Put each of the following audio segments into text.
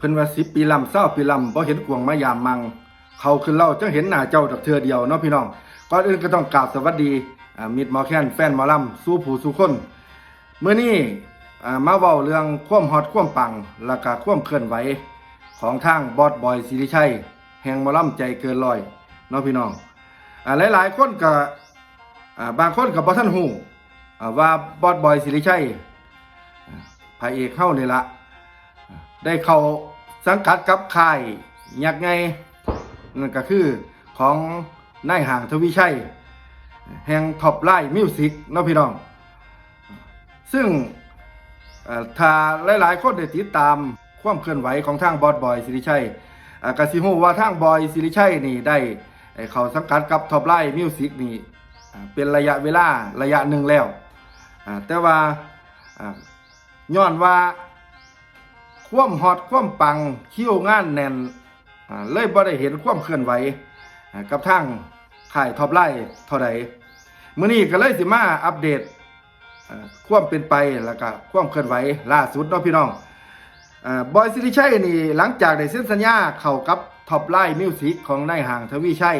เพิ่นว่าสิปีลำเศร้าปีลำบ่เห็นกวงมายามมัง เขาคือเล่าจังเห็นหน้าเจ้าดอกเทือเดียวเนาะพี่น้องก่อนอื่นก็ต้องกราบสวัสดีมิตรหมอแคนแฟนหมอลำสู้ผู้สู้คนเมื้อนี้มาเว้าเรื่องความฮอตความปังแล้วก็ความเคลื่อนไหวของทางบอสบอยสิริชัย แห่งหมอลำใจเกินร้อยเนาะพี่น้องอหลายๆคนก็อ่าบางคนก็บ่ทันฮู้อ่าว่าบอสบอยสิริชัยพระเอกเฮานี่ละอ่า ได้เข้าสังกัดกับค่ายยักษ์ไงนั่นก็คือของนายห่างทวีชัย แห่งท็อปไลน์มิวสิกเนาะพี่น้อง ซึ่งเอ่อถ้าหลาย ๆ คนได้ติดตามความเคลื่อนไหวของทางบอสบอยสิริชัยกสิฮู้ว่าทางบอยสิริชัยนี่ได้เข้าสังกัดกับท็อปไลน์มิวสิกนี่เป็นระยะเวลาระยะหนึ่งแล้ว แต่ว่าย้อนว่า ความฮอตความปังคิวงานแน่นเลยบ่ได้เห็นความเคลื่อนไหวกับทางข่ายท็อปไลน์เท่าใดมื้อนี้ก็เลยสิมาอัปเดตความเป็นไปแล้วก็ความเคลื่อนไหวล่าสุดเนาะพี่น้องอบอยสิริชัยนี่หลังจากได้เซ็นสัญญาเข้ากับท็อปไลน์มิวสิกของนายห่างทวีชัย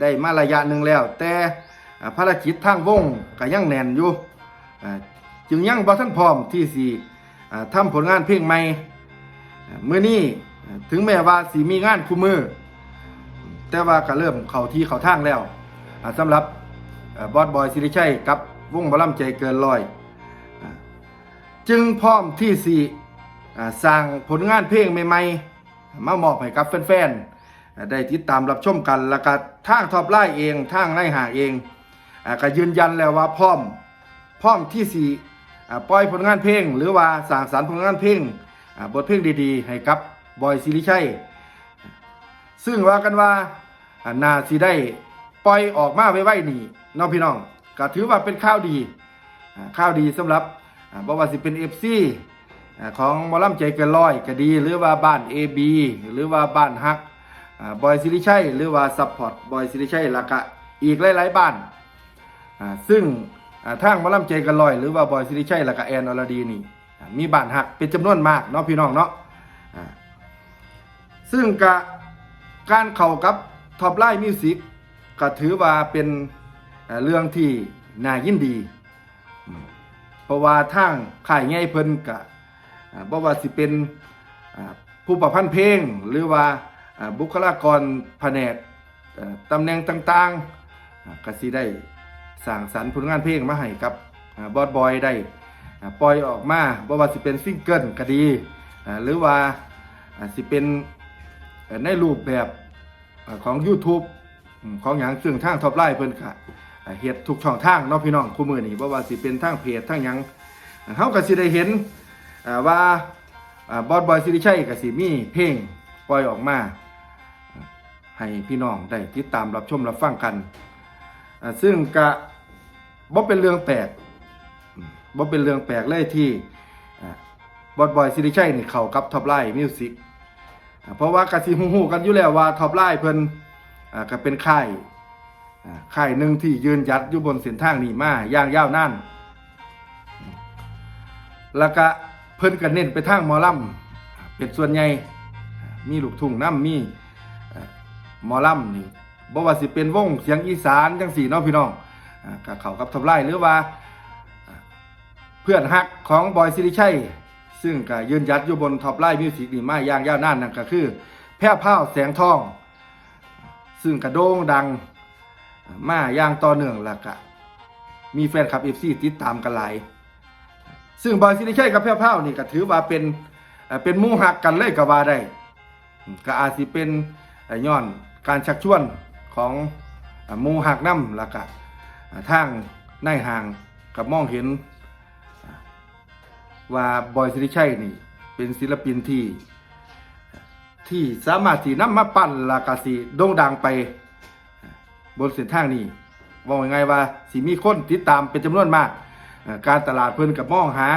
ได้มาระยะหนึ่งแล้ว แต่ภารกิจทางวงก็ยังแน่นอยู่จึงยังบ่ทันพร้อมที่สิ อ่าทำผลงานเพลงใหม่เมื่อนี้ถึงแม้ว่าสีมีงานคู่มือ แต่ว่าก็เริ่มเข้าที่เข้าทางแล้วอ่าสำหรับบอสบอยสิริชัยกับวงบอลำใจเกินร้อย จึงพร้อมที่สีสร้างผลงานเพลงใหม่ๆ มามอบให้กับแฟนๆ ได้ติดตามรับชมกันแล้วก็ทางทอปไลน์เองทางไล่หาเองก็ยืนยันแล้วว่าพร้อมพร้อมที่สี ปล่อยผลงานเพลง หรือว่าสร้างสรรค์ผลงานเพลงบทเพลงดีๆ ให้กับบอยสิริชัยซึ่งว่ากันว่านาสิได้ปล่อยออกมาไว้ไว้นี่น้องพี่น้องก็ถือว่าเป็นข้าวดีข้าวดีสำหรับอ่าบ่ว่าสิเป็น FC อ่าของมอลำใจเกินร้อยก็ดี หรือว่าบ้าน AB หรือว่าบ้านฮักบอยสิริชัยหรือว่าซัพพอร์ตบอยสิริชัยล้วก็อีกหลายๆบ้านซึ่ง ทางหมอลำใจเกินร้อย หรือว่าบอยสิริชัยแล้วก็แอนอรดีนี่ มีบานหักเป็นจำนวนมากเนาะพี่น้องเนาะซึ่งกะการเข้ากับท็อปไลน์มิวสิกก็ถือว่าเป็นเรื่องที่น่ายินดี เพราะว่าทางข่ายง่ายเพิ่นกะอ่าบ่ว่าสิเป็นผู้ประพันธ์เพลง หรือว่าบุคลากรแผนกตำแหน่งต่างๆก็สิได้ สร้างสรรค์ผลงานเพลงมาให้กับบอสบอยได้ปล่อยออกมาบ่ว่าสิเป็นซิงเกิลก็ดีหรือว่าสิเป็นในรูปแบบของ YouTube ของอย่างซึ่งทางท็อปไลน์เพิ่นก็อ่าเฮ็ดทุกช่องทางเนาะพี่น้องคู่มือนี้บ่ว่าสิเป็นทางเพจทางหยังเฮาก็สิได้เห็นว่าบอสบอยสิริชัยก็สิมีเพลงปล่อยออกมา ให้พี่น้องได้ติดตามรับชมรับฟังกัน ซึ่งก็บ่เป็นเรื่องแปลกบ่เป็นเรื่องแปลกเลยที่บอสบอยซิริชัยนี่เข้ากับท็อปไลน์มิวสิกเพราะว่ากะสิฮู้ๆกันอยู่แล้วว่าท็อปไลน์เพิ่นก็เป็นค่ายอ่าค่ายหนึ่งที่ยืนยัดอยู่บนเส้นทางนี้มาอย่างยาวนานแล้วก็เพิ่นก็เน้นไปทางหมอลำอ่าเป็นส่วนใหญ่มีลูกทุ่งน้ำมีอ่าหมอลำนี่ บ่ว่าสิเป็นวงเสียงอีสานจังสี่เนาะพี่น้องอ่าก็เขากับท็อปไลน์หรือว่า เพื่อนฮักของบอยซิริชัยซึ่งก็ยืนยัดอยู่บนท็อปไลน์มิวสิกนี่มาย่างยาวนานนั่นก็คือ แพ้วพราแสงทอง ซึ่งกระโด่งดังมาย่างต่อเนื่องล้วก็มีแฟนคลับเอฟซีติดตามกันหลาย ซึ่งบอยซิริชัยกับแพ้วพรานี่ก็ถือว่าเป็นเป็นมู่หักกันเลยก็ว่าได้ก็อาจสิเป็นย้อนการชักชวน ของหมู่หักน้ำแล้วก็เอ่อทางในห่างกับมองเห็น ว่าบอยสิริชัยนี่ เป็นศิลปินที่ ที่สามารถที่นำมาปั้นลากาสีโด่งดังไป บนเส้นทางนี้ว่ายังไงว่าสิมีคนติดตามเป็นจำนวนมาก การตลาดเพิ่นกับมองหา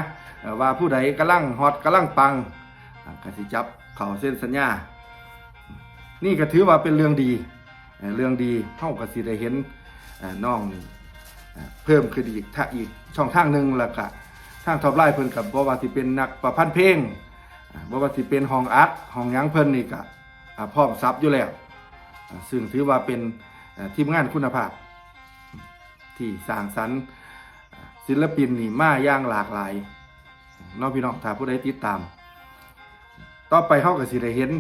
ว่าผู้ใดกำลังฮอตกำลังปังกสิจับเข่าเส้นสัญญา นี่ก็ถือว่าเป็นเรื่องดี เรื่องดีเท่ากับสิได้เห็นน้องนี่เพิ่มขึ้นอีกถ้าอีกช่องทางหนึ่งแล้วก็ทางท็อปไลน์เพิ่นกับบ่ว่าสิเป็นนักประพันธ์เพลงบ่ว่าสิเป็นห้องอัดห้องยังเพิ่นนี่ก็อ่าพร้อมซับอยู่แล้ว ซึ่งถือว่าเป็นทีมงานคุณภาพ ที่สร้างสรรค์ศิลปินนี่มาอย่างหลากหลายน้องพี่น้องถ้าผู้ใดติดตาม ต่อไปเฮาก็สิได้เห็น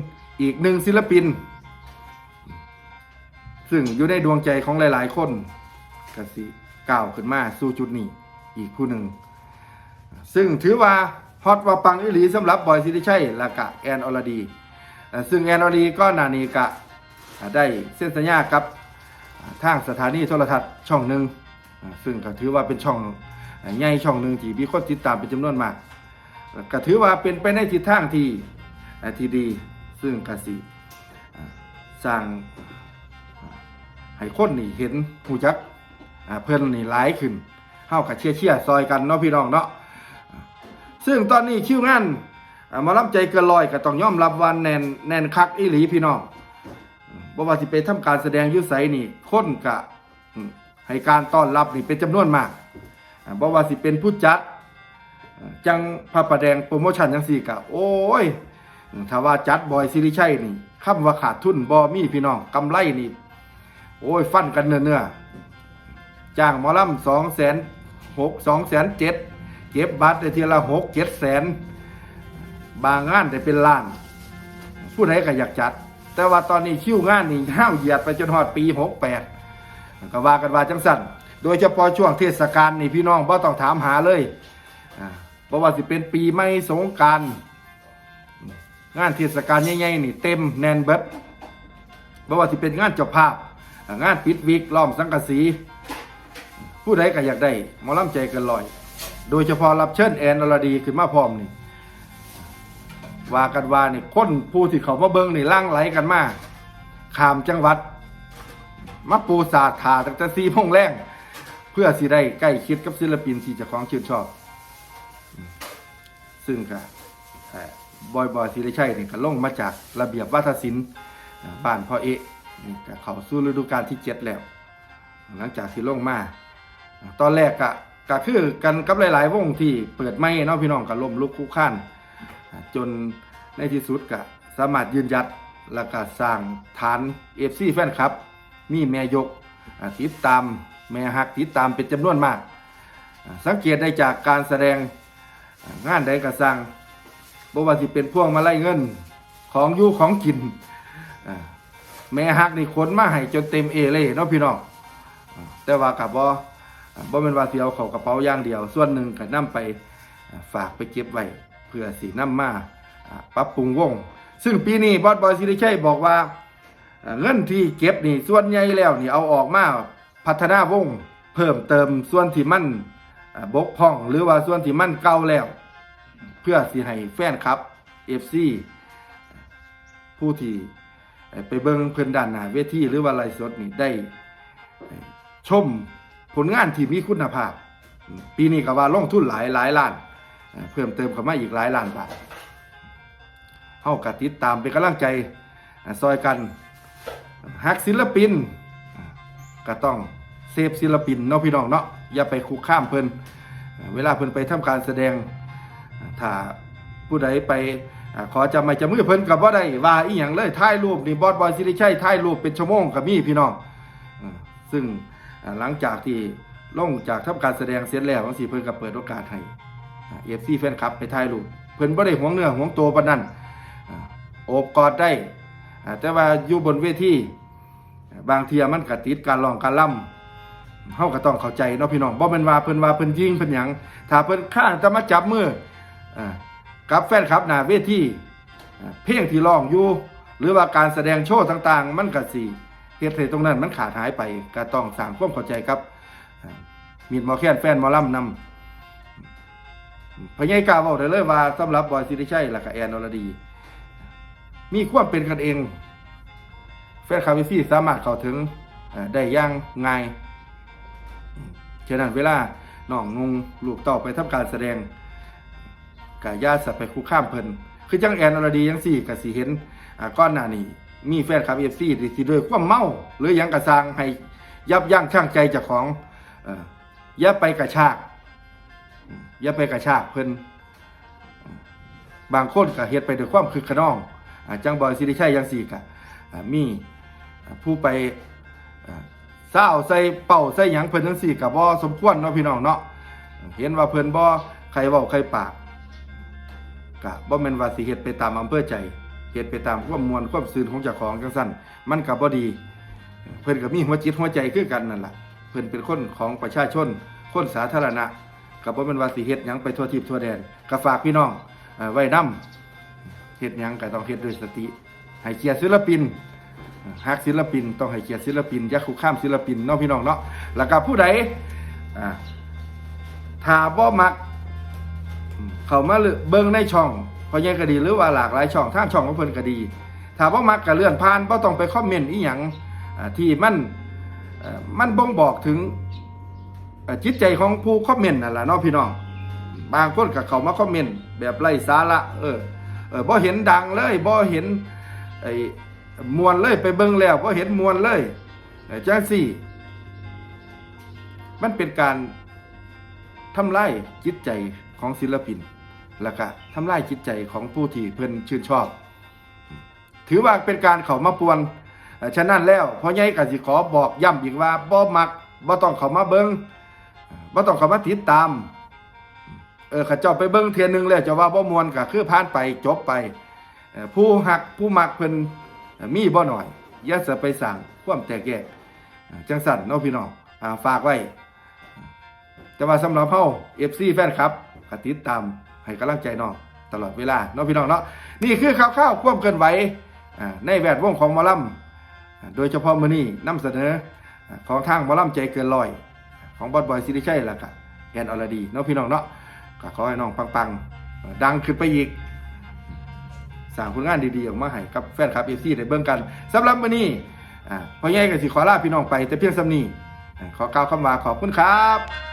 อีกหนึ่งศิลปิน ซึ่งอยู่ในดวงใจของหลาย ๆ คนกสิก้าวขึ้นมาสู่จุดนี้อีกผู้หนึ่ง ซึ่งถือว่าฮอตว่าปังอิหลีสำหรับบอยสิริชัยและกะแอนอรดี ซึ่งแอนอรดีก็นานีกะได้เส้นสัญญากับทางสถานีโทรทัศน์ช่องหนึ่งซึ่งก็ถือว่าเป็นช่องใหญ่ช่องหนึ่งที่มีคนติดตามเป็นจำนวนมากก็ถือว่าเป็นไปในทิศทางที่ที่ดี ซึ่งกสิสร้าง ให้คนนี่เห็นหูจักเพิ่นนี่หลายขึ้นเฮากับเชียร์เชียร์ซอยกันเนาะพี่น้องเนาะซึ่งตอนนี้คิวงานมารับใจเกินลอยก็ต้องยอมรับว่าแนนแนนคักอีหลีพี่น้องบ่ว่าสิไปทำการแสดงยุไสนี่คนกะให้การต้อนรับนี่เป็นจำนวนมากอ่าบ่ว่าสิเป็นผู้จัดจังพระประแดงโปรโมชั่นจังสี่กะโอ้ยถ้าว่าจัดบอยซิริชัยนี่คำว่าขาดทุนบ่มีพี่น้องกำไรนี่ โอ้ย ฟันกันเนื้อๆจ้างหมอลำสองแสนหกสองแสนเจ็ดเก็บบัตรได้ทีละหกเจ็ดแสนบางงานได้เป็นล้าน ผู้ใดก็อยากจัด แต่ว่าตอนนี้คิวงานนี่ห้าวเหยียดไปจนฮอดปีหกแปดก็ว่ากันว่าจังสั่นโดยเฉพาะช่วงเทศกาลนี่พี่น้องบ่ต้องถามหาเลยเพราะว่าสิเป็นปีใหม่สงการงานเทศกาลใหญ่ๆนี่เต็มแน่นเบิดเพราะว่าสิเป็นงานเจ้าภาพ งานปิดวิกล้อมสังกะสี ผู้ใดก็อยากได้หมอลำใจเกันลอย โดยเฉพาะรับเชิญแอนอรดีขึ้นมาพร้อมนี่ว่ากันว่านี่คนผู้ที่เขามาเบิ้งนี่ล่างไหลกันมาขามจังหวัดมาปูสาขาตั้งแต่ซีพงแรงเพื่อสิได้ใกล้คิดกับศิลปินที่จะของชื่นชอบ ซึ่งก็เอ่อบอยบอยศิริชัยนี่ก็ลงมาจากระเบียบวัฒนศิลป์บ้านพ่อเอะ ก็เข้าสู่ฤดูกาลที่เจ็ดแล้ว หลังจากที่ลงมา ตอนแรกกะกะคือกันกับหลาย ๆ วงที่เปิดไม่เนาะพี่น้องก็ล้มลุกคุกคลานจนในที่สุดก็สามารถยืนยัดแล้วก็สร้างฐานเอฟซีแฟนคลับ มีแม่ยกติดตามแม่ฮักติดตามเป็นจำนวนมาก สังเกตได้จากการแสดงงานใดก็สร้างบ่ว่าสิเป็นพวงมาไล่เงินของยู่ของกิน แม่ฮักนี่ขนมาให้จนเต็มเอเลยเนาะพี่น้องแต่ว่ากับบ่บ่เป็นว่าสิเอาเขากระเป๋าย่างเดียว ส่วนหนึ่งก็นำไปฝากไปเก็บไว้เพื่อสินำมาอ่าปรับปรุงวง ซึ่งปีนี้บอสบอยสิริชัยบอกว่าอ่าเงินที่เก็บนี่ส่วนใหญ่แล้วนี่เอาออกมาพัฒนาวง เพิ่มเติมส่วนที่มันอ่าบกพร่องหรือว่าส่วนที่มันเก่าแล้ว เพื่อสิให้แฟนคลับ FC ผู้ที่ ไปเบิ่งเพิ่นด้านหน้าเวทีหรือว่าไลฟ์สดนี่ได้ชมผลงานที่มีคุณภาพ ปีนี้ก็ว่าลงทุนหลายหลายล้าน เพิ่มเติมเข้ามาอีกหลายล้านบาทเฮากติดตามเป็นกำลังใจซอยกันฮักศิลปินก็ต้องเซฟศิลปินเนาะพี่น้องเนาะอย่าไปคุกข้ามเพิ่นอ่าเวลาเพิ่นไปทำการแสดงถ้าผู้ใดไป ขอจะไม่จะมือเพิ่นกับว่าได้ว่าอีหยังเลยถ่ายรูปนี่บอสบอยสิริชัยถ่ายรูปเป็นชั่วโมงกับมีพี่น้องซึ่งหลังจากที่ลงจากทำการแสดงเสร็จแล้วบางสีเพิ่นก็เปิดโอกาสให้เอฟซีแฟนคลับไปถ่ายรูปเพิ่นบ่ได้หวงเนื้อหวงตัวปานนั้นโอบกอดได้แต่ว่าอยู่บนเวทีบางเทียมันก็ติดการร้องการล่ำเฮาก็ต้องเข้าใจเนาะพี่น้องบ่แม่นว่าเพิ่นว่าเพิ่นยิงเพิ่นหยังถ้าเพิ่นข้างจะมาจับมืออ่า กับแฟนคลับหน้าเวทีเพลงที่ร้องอยู่หรือว่าการแสดงโชว์ต่างๆ มันก็สิเหตุให้ตรงนั้นมันขาดหายไปก็ต้องสร้างความเข้าใจครับ มีดหมอแค้นแฟนหมอลำนำพญายกาบอกได้เลยว่าสำหรับบอยสิริชัยและก็แอนอรดี มีความเป็นกันเอง แฟนคลับพี่สามารถเข้าถึงได้ย่างง่ายฉะนั้นเวลาน้องนุงลูกต่าไปทำการแสดง กาญาสัตว์ไปคุกข้ามเพิ่นคือจังแอนอรดียังสี่กับสีเห็นอ่าก้อนหน้านี้มีแฟนคลับเอฟซีที่ด้วยความเมาหรือยังกระซังให้ยับยั้งชั่งใจจ้าของอย่าไปกระชากอย่าไปกระชากเพิ่นบางคนก็เฮ็ดไปด้วยความคึกขนองอจังบอยสิริชัยยังสี่กะอ่ามีอ่าผู้ไปเศร้าใส่เป่าใส่หยังเพิ่นจังสี่ก็บ่สมควรเนาะพี่น้องเนาะเห็นว่าเพิ่นบ่ใครเว้าใครปาก ก็บ่แม่นว่าสิเฮ็ดไปตามอำเภอใจเฮ็ดไปตามความมวลความซื่นของเจ้าของจังซั่นมันก็บ่ดี เพิ่นก็มีหัวจิตหัวใจคือกันนั่นล่ะเพิ่นเป็นคนของประชาชน คนสาธารณะก็บ่แม่นว่าสิเฮ็ดหยังไปทั่วทิพย์ทั่วแดนก็ฝากพี่น้องไว้นํเฮ็ดหยังก็ต้องเฮ็ดด้วยสติให้เกียรติศิลปินฮักศิลปิน ต้องให้เกียรติศิลปินอย่าคุกคามศิลปินเนาะพี่น้องเนาะแล้วก็ผู้ใดอ่าถ้าบ่มัก เข้ามาเลือเบิ่งในช่องพอแยงก็ดีหรือว่าหลากหลายช่องทางช่องของเพิ่นก็ดี ถ้าบ่มักก็เลื่อนผ่านบ่ต้องไปคอมเมนต์อีหยังที่มันมันบ่งบอกถึงจิตใจของผู้คอมเมนต์นั่นล่ะเนาะพี่น้องบางคนก็เข้ามาคอมเมนต์แบบไร้สาระเออเออบ่เห็นดังเลยบ่เห็นไอ้มวนเลยไปเบิ่งแล้วบ่เห็นมวนเลยเจังซี่ มันเป็นการทำลายจิตใจของศิลปิน แล้วก็ทำลายจิตใจของผู้ที่เพิ่นชื่นชอบ ถือว่าเป็นการเขามาปวนฉะนั้นแล้วพ่อใหญ่ก็สิขอบอกย้ำอีกว่าบ่มักบ่ต้องเขามาเบิงบ่ต้องเขามาติดตามเออข้าเจ้าไปเบิ่งเทียนหนึ่งแล้วจะว่าบ่มวนก็คือผ่านไปจบไปผู้หักผู้มักเพิ่นเอ่อมีบ่หน่อยอย่าจะไปสั่งความแตกแยกเอ่อจังสั่นเนาะพี่น้องฝากไว้ แต่ว่าสำหรับเฮา FC แฟนครับก็ติดตาม ให้กำลังใจน้องตลอดเวลาเนาะพี่น้องเนาะนี่คือข่าวข้าวความเคลื่อนไหวในแวดวงของมอลำอ่าโดยเฉพาะมือนี้นำเสนอของทางมอลำใจเกินร้อย ของบอสบอยซิริชัยล้วก็แอนอรดีเนาะพี่น้องเนาะก็ขอให้น้องปังๆ ดังขึ้นไปอีกสร้างผลงานดีๆออกมาให้กับแฟนคลับ FC ได้เบิ่งกันสำหรับมื้อนี้อ่พ่อใหญ่ก็สิขอลาพี่น้องไปแต่เพียงสำนี้อ่าขอกล่าวคำว่าขอบคุณครับ